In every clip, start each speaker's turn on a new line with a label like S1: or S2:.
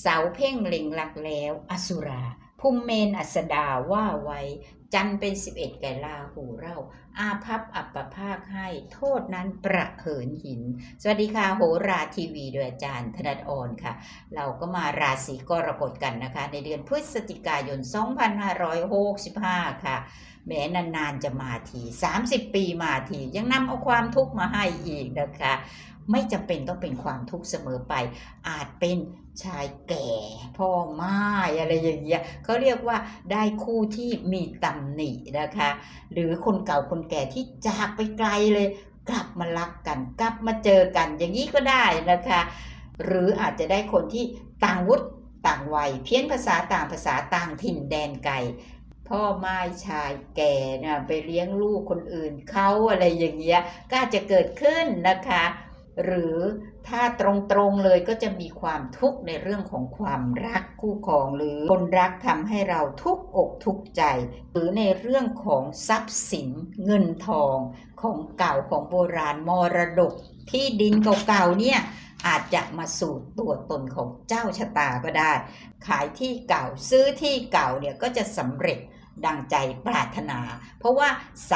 S1: เสาเพ่งเล็งหลักแล้ว อสุรา ภูมิเมนอัสดาว่าไว้ จันเป็นสิบเอ็ดแก่ลาหูเรา อาพับอัปปภาคให้ โทษนั้นประเหินหิน สวัสดีค่ะโหราทีวีโดยอาจารย์ธนัทออนค่ะ เราก็มาราศีกรกฎกันนะคะ ในเดือนพฤศจิกายน 2565 ค่ะ แม้นานๆจะมาที 30 ปีมาที ยังนำเอาความทุกข์มาให้อีกนะคะ ไม่จำเป็นต้องเป็นความทุกข์เสมอไป อาจเป็นชายแก่พ่อไม้อะไรอย่างเงี้ยเขาเรียกว่าได้คู่ที่มีตำหนินะคะ หรือคนเก่าคนแก่ที่จากไปไกลเลย กลับมารักกัน กลับมาเจอกัน อย่างนี้ก็ได้นะคะ หรืออาจจะได้คนที่ต่างวุฒิต่างวัย เพี้ยนภาษาต่างภาษาต่างถิ่นแดนไกล พ่อไม้ชายแก่นะไปเลี้ยงลูกคนอื่นเขาอะไรอย่างเงี้ยก็อาจจะเกิดขึ้นนะคะ หรือถ้าตรงๆเลยก็จะมีความทุกข์ในเรื่องของความรักคู่ครองหรือคนรักทำให้เราทุกอกทุกใจ หรือในเรื่องของทรัพย์สินเงินทองของเก่าของโบราณมรดกที่ดินเก่าๆเนี่ยอาจจะมาสู่ตัวตนของเจ้าชะตาก็ได้ ขายที่เก่าซื้อที่เก่าเนี่ยก็จะสำเร็จ ดังใจปรารถนา เพราะว่า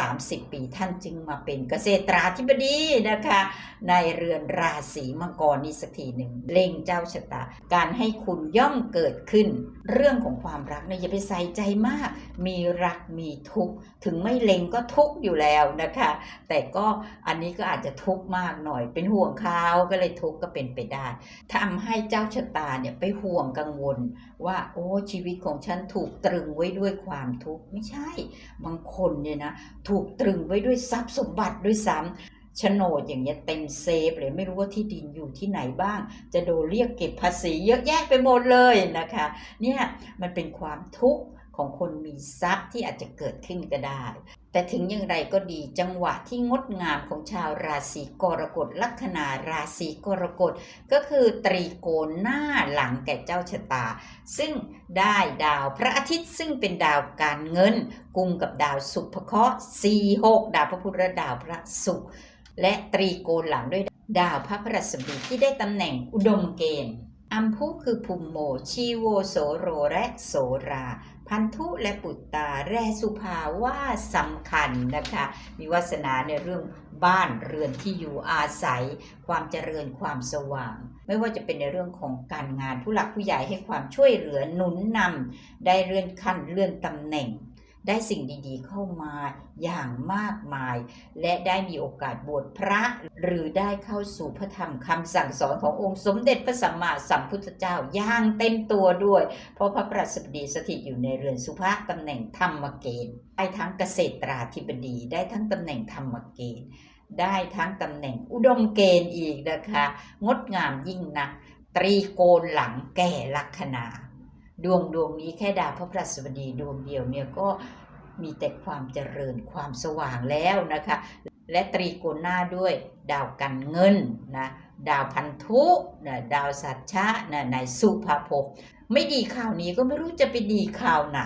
S1: 30 ปีท่านจึงมาเป็นเกษตราธิบดีนะคะ ในเรือนราศีมังกรนี่สักทีหนึ่งเล็งเจ้าชะตา การให้คุณย่อมเกิดขึ้น เรื่องของความรักเนี่ยอย่าไปใส่ใจมาก มีรักมีทุกข์ถึงไม่เล็งก็ทุกข์อยู่แล้วนะคะ แต่ก็อันนี้ก็อาจจะทุกข์มากหน่อยเป็นห่วงเขาก็เลยทุกข์ก็เป็นไปได้ทำให้เจ้าชะตาเนี่ยไปห่วงกังวล ว่าโอ้ชีวิตของฉันถูกตรึงไว้ด้วยความทุกข์ไม่ใช่ บางคนเนี่ยนะถูกตรึงไว้ด้วยทรัพย์สมบัติด้วยซ้ำโฉนดอย่างเงี้ยเต็มเซฟเลยไม่รู้ว่าที่ดินอยู่ที่ไหนบ้าง จะโดนเรียกเก็บภาษีเยอะแยะไปหมดเลยนะคะ เนี่ยมันเป็นความทุกข์ ของคนมีทรัพย์ที่อาจจะเกิดขึ้นก็ได้ แต่ถึงอย่างไรก็ดีจังหวะที่งดงามของชาวราศีกรกฎลัคนาราศีกรกฎก็คือตรีโกณหน้าหลังแก่เจ้าชะตา ซึ่งได้ดาวพระอาทิตย์ซึ่งเป็นดาวการเงินกุมกับดาวสุภเคราะห์4 6ดาวพระพุธและดาวพระศุกร์และตรีโกณหลังด้วยดาวพระพฤหัสบดีที่ได้ตำแหน่งอุดมเกณฑ์อัมพุคือภูมิโมชีโวโสโรและโสรา พันธุและปุตตา แรสุภาว่าสำคัญนะคะ มีวาสนาในเรื่องบ้านเรือนที่อยู่อาศัย ความเจริญความสว่าง ไม่ว่าจะเป็นในเรื่องของการงานผู้หลักผู้ใหญ่ให้ความช่วยเหลือหนุนนำได้เลื่อนขั้นเลื่อนตำแหน่ง ได้สิ่งดีๆเข้ามาอย่างมากมาย และได้มีโอกาสบวชพระ หรือได้เข้าสู่พระธรรมคำสั่งสอนขององค์สมเด็จพระสัมมาสัมพุทธเจ้าอย่างเต็มตัวด้วย เพราะพระประสบดีสถิตอยู่ในเรือนสุภาตำแหน่งธรรมเกณฑ์ได้ทั้งเกษตราธิบดีได้ทั้งตำแหน่งธรรมเกณฑ์ได้ทั้งตำแหน่งอุดมเกณฑ์อีกนะคะ งดงามยิ่งนัก ตรีโกณหลังแก่ลัคนา ดวงดวงนี้แค่ดาวพระพฤหัสบดีดวงเดียวเนี่ยก็มีแต่ความเจริญความสว่างแล้วนะคะ และตรีโกณหน้าด้วยดาวกันเงินนะดาวพันธุนะดาวสัจชะนะในสุภาภพไม่ดีข่าวนี้ก็ไม่รู้จะไปดีข่าวไหน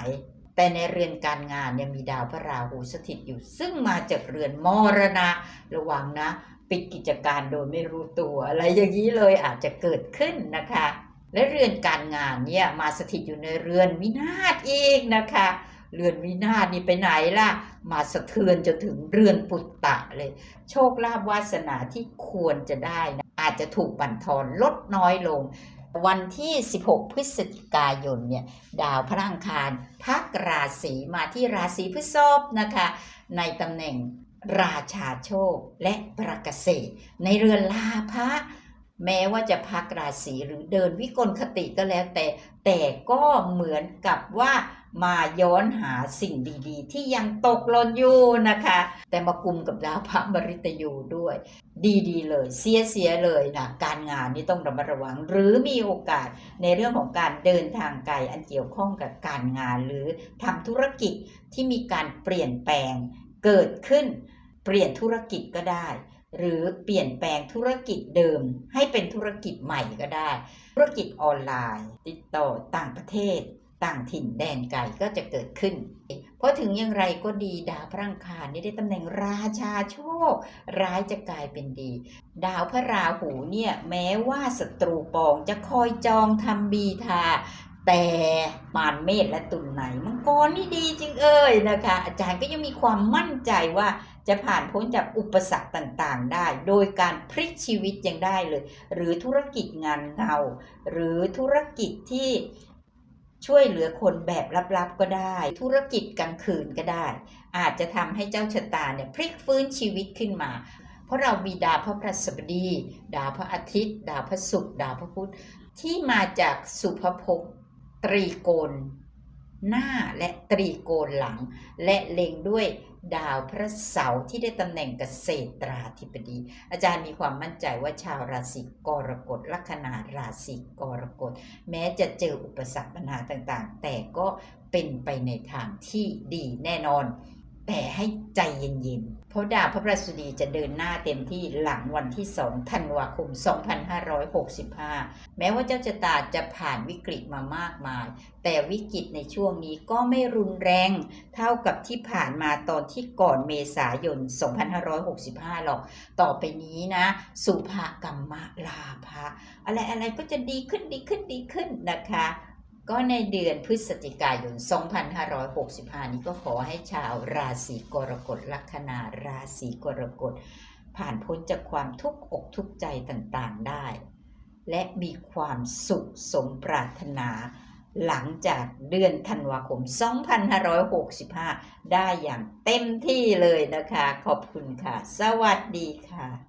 S1: แต่ในเรือนการงานเนี่ยมีดาวพระราหูสถิตอยู่ ซึ่งมาจากเรือนมรณะระวังนะ ปิดกิจการโดยไม่รู้ตัว อะไรอย่างนี้เลยอาจจะเกิดขึ้นนะคะ และเรือนการงานเนี่ยมาสถิตอยู่ในเรือนวินาศอีกนะคะ เรือนวินาศนี่ไปไหนล่ะ มาสะเทือนจนถึงเรือนปุตตะเลย โชคลาภวาสนาที่ควรจะได้นะอาจจะถูกบั่นทอนลดน้อยลง วันที่ 16 พฤศจิกายนเนี่ยดาวพระอังคารพักราศีมาที่ราศีพฤษภนะคะ ในตำแหน่งราชาโชคและประเกษตรในเรือนลาภะ แม้ว่าจะพักราศีหรือเดินวิกลคติก็แล้วแต่ แต่ก็เหมือนกับว่ามาย้อนหาสิ่งดีๆ ที่ยังตกหล่นอยู่นะคะ แต่มากุมกับดาวพระมฤตยูด้วย ดีๆ เลย เสียเสียๆเลยนะการงานนี่ต้องระมัดระวัง หรือมีโอกาสในเรื่องของการเดินทางไกลอันเกี่ยวข้องกับการงาน หรือทำธุรกิจที่มีการเปลี่ยนแปลงเกิดขึ้น เปลี่ยนธุรกิจก็ได้ หรือเปลี่ยนแปลงธุรกิจเดิม ให้เป็นธุรกิจใหม่ก็ได้ ธุรกิจออนไลน์ ติดต่อต่างประเทศ ต่างถิ่นแดนไกลก็จะเกิดขึ้น เพราะถึงอย่างไรก็ดีดาวพระอังคารนี่ได้ตำแหน่งราชาโชค ร้ายจะกลายเป็นดี ดาวพระราหูเนี่ยแม้ว่าศัตรูปองจะคอยจองทำบีทาแต่มารเมษและตุลไหนมังกรนี่ดีจริงเอ่ยนะคะ อาจารย์ก็ยังมีความมั่นใจว่า จะผ่านพ้นจากอุปสรรคต่างๆ ได้ โดยการพลิกชีวิตยังได้เลย หรือธุรกิจงานเงา หรือธุรกิจที่ช่วยเหลือคนแบบลับๆก็ได้ ธุรกิจกลางคืนก็ได้ อาจจะทำให้เจ้าชะตาเนี่ยพลิกฟื้นชีวิตขึ้นมา เพราะเรามีดาวพระพฤหัสบดี ดาวพระอาทิตย์ ดาวพระศุกร์ดาวพระพุธที่มาจากสุภภพตรีโกณหน้าและตรีโกณหลัง และเล็งด้วย ดาวพระเสาร์ที่ได้ตำแหน่งเกษตราธิบดี อาจารย์มีความมั่นใจว่าชาวราศีกรกฎลัคนาราศีกรกฎ แม้จะเจออุปสรรคปัญหาต่างๆ แต่ก็เป็นไปในทางที่ดีแน่นอน แต่ให้ใจเย็นๆ เพราะดาวพระพฤหัสบดีจะเดินหน้าเต็มที่หลังวันที่2ธันวาคม 2565 แม้ว่าเจ้าชะตาจะผ่านวิกฤตมามากมาย แต่วิกฤตในช่วงนี้ก็ไม่รุนแรงเท่ากับที่ผ่านมาตอนที่ก่อนเมษายน 2565 หรอก ต่อไปนี้นะ สุภากรรมลาภะอะไรอะไรก็จะดีขึ้นดีขึ้นดีขึ้นนะคะ ก็ในเดือนพฤศจิกายน 2565 นี้ก็ขอให้ชาวราศีกรกฎลัคนาราศีกรกฎ ผ่านพ้นจากความทุกข์อกทุกข์ใจต่างๆได้ และมีความสุขสมปรารถนาหลังจากเดือนธันวาคม 2565 ได้อย่างเต็มที่เลยนะคะ ขอบคุณค่ะ สวัสดีค่ะ